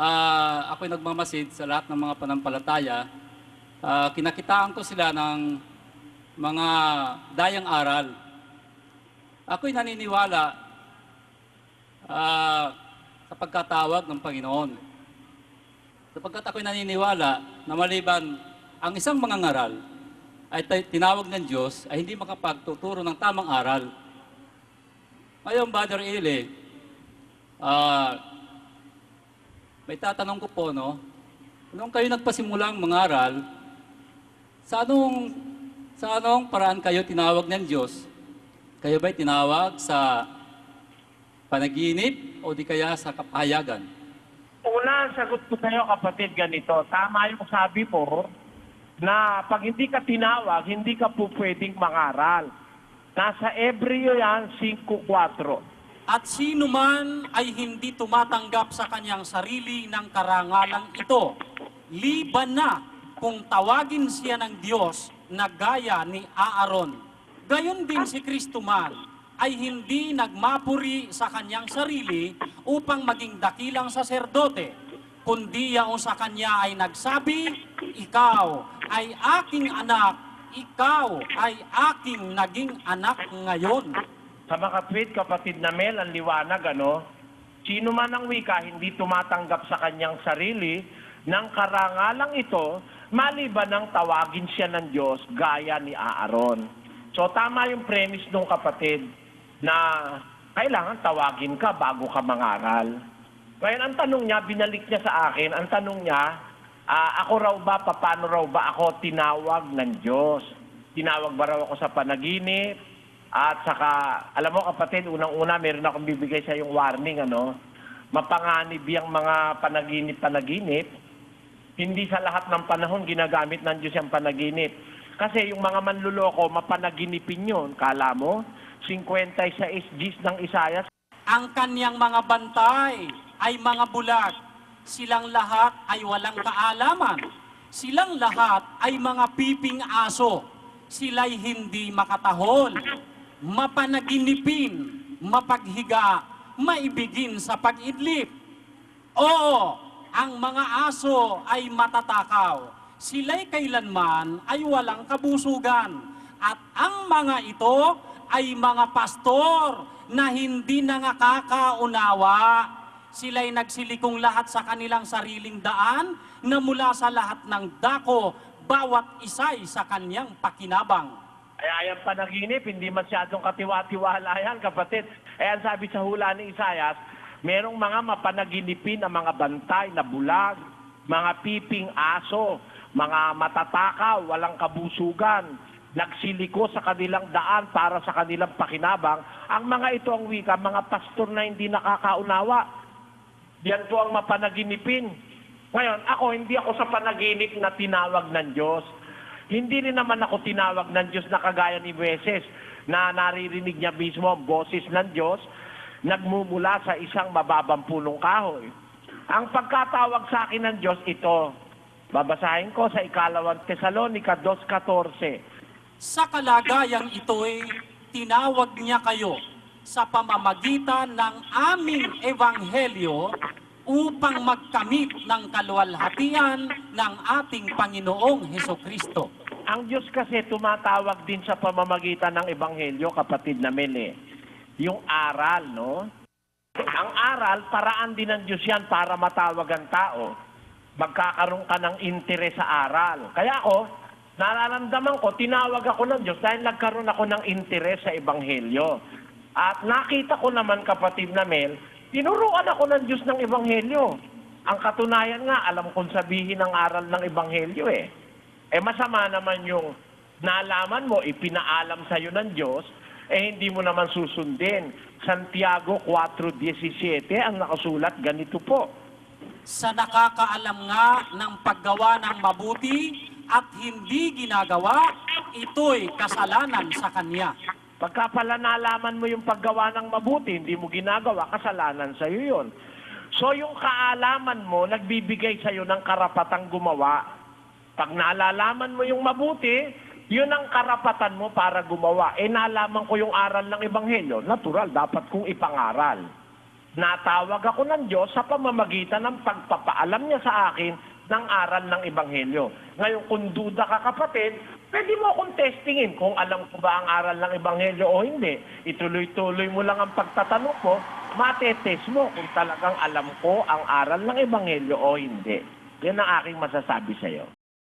ah, ako'y nagmamasid sa lahat ng mga panampalataya. Ah, kinakitaan ko sila ng mga dayang aral. Ako'y naniniwala ah, sa pagkatawag ng Panginoon. Sapagkat ako'y naniniwala na maliban ang isang mangangaral ay tay- tinawag ng Diyos ay hindi makapagtuturo ng tamang aral. Ngayon, Brother Eli, ah, may tatanong ko po, no? Nung kayo nagpasimulang mangaral, sa anong, sa anong paraan kayo tinawag ng Diyos? Kayo ba'y tinawag sa panaginip o di kaya sa kapahayagan? Una, sagot ko sa'yo kapatid ganito. Tama yung sabi mo na pag hindi ka tinawag, hindi ka po pwedeng mangaral. Nasa Ebreo yan, 5.4. At sino man ay hindi tumatanggap sa kanyang sarili ng karangalang ito, liban na kung tawagin siya ng Diyos na gaya ni Aaron. Gayon din si Kristo man ay hindi nagmapuri sa kanyang sarili upang maging dakilang saserdote, kundi yaon sa kanya ay nagsabi, Ikaw ay aking anak, ikaw ay aking naging anak ngayon. Sa makatwid, kapatid na Mel, ang liwanag, ano? Sino man ang wika, hindi tumatanggap sa kanyang sarili ng karangalang ito, maliban ng tawagin siya ng Diyos gaya ni Aaron. So tama yung premise nung kapatid na kailangan tawagin ka bago ka mangaral. Ngayon, ang tanong niya, binalik niya sa akin, ang tanong niya, ah, ako raw ba, paano raw ba ako tinawag ng Diyos? Tinawag ba raw ako sa panaginip? At saka, alam mo kapatid, unang-una, meron akong bibigay sa yung warning, ano? Mapanganib yung mga panaginip-panaginip. Hindi sa lahat ng panahon ginagamit ng Diyos yung panaginip. Kasi yung mga manluloko, mapanaginipin yun. Kala mo, 56 Gs ng Isayas, Ang kanyang mga bantay ay mga bulag. Silang lahat ay walang kaalaman. Silang lahat ay mga piping aso. Sila'y hindi makatahol. Mapanaginipin, mapaghiga, maibigin sa pag-idlip. Oo, ang mga aso ay matatakaw. Sila'y kailanman ay walang kabusugan. At ang mga ito ay mga pastor na hindi nakakaunawa. Sila'y nagsilikong lahat sa kanilang sariling daan na mula sa lahat ng dako, bawat isa'y sa kanyang pakinabang. Kaya yung panaginip, hindi masyadong katiwa-tiwala yan, kapatid. Eh, ang sabi sa hula ni Isayas, merong mga mapanaginipin na mga bantay na bulag, mga piping aso, mga matatakaw, walang kabusugan, nagsiliko sa kanilang daan para sa kanilang pakinabang. Ang mga ito ang wika, mga pastor na hindi nakakaunawa. Yan po ang mapanaginipin. Ngayon, ako, hindi ako sa panaginip na tinawag ng Diyos. Hindi rin naman ako tinawag ng Diyos na kagaya ni Beses na naririnig niya mismo ang boses ng Diyos nagmumula sa isang mababang pulong kahoy. Ang pagkatawag sa akin ng Diyos ito, babasahin ko sa ikalawang Tesalonica 2.14. Sa kalagayang ito'y tinawag niya kayo sa pamamagitan ng aming ebanghelyo upang magkamit ng kaluwalhatian ng ating Panginoong Heso Kristo. Ang Diyos kasi tumatawag din sa pamamagitan ng ebanghelyo, kapatid namin eh. Yung aral, no? Ang aral, paraan din ng Diyos yan para matawag ang tao. Magkakaroon ka ng interes sa aral. Kaya ako, nararamdaman ko, tinawag ako ng Diyos dahil nagkaroon ako ng interes sa ebanghelyo. At nakita ko naman, kapatid na Mel, tinuruan ako ng Diyos ng ebanghelyo. Ang katunayan nga, alam kong sabihin ang aral ng ebanghelyo eh. Eh masama naman yung nalaman mo, ipinaalam sa'yo ng Diyos, eh hindi mo naman susundin. Santiago 4.17 ang nakasulat, ganito po. Sa nakakaalam nga ng paggawa ng mabuti at hindi ginagawa, ito'y kasalanan sa Kanya. Pagka pala nalaman mo yung paggawa ng mabuti, hindi mo ginagawa, kasalanan sa'yo yun. So yung kaalaman mo, nagbibigay sa'yo ng karapatang gumawa. Pag nalalaman mo yung mabuti, yun ang karapatan mo para gumawa. Eh nalaman ko yung aral ng Ebanghelyo, natural, dapat kong ipangaral. Natawag ako ng Diyos sa pamamagitan ng pagpapaalam niya sa akin ng aral ng Ebanghelyo. Ngayon, kung duda ka kapatid, pwede mo akong testingin kung alam ko ba ang aral ng Ebanghelyo o hindi. Ituloy-tuloy mo lang ang pagtatanong ko, matetest mo kung talagang alam ko ang aral ng Ebanghelyo o hindi. Yan ang aking masasabi sa iyo.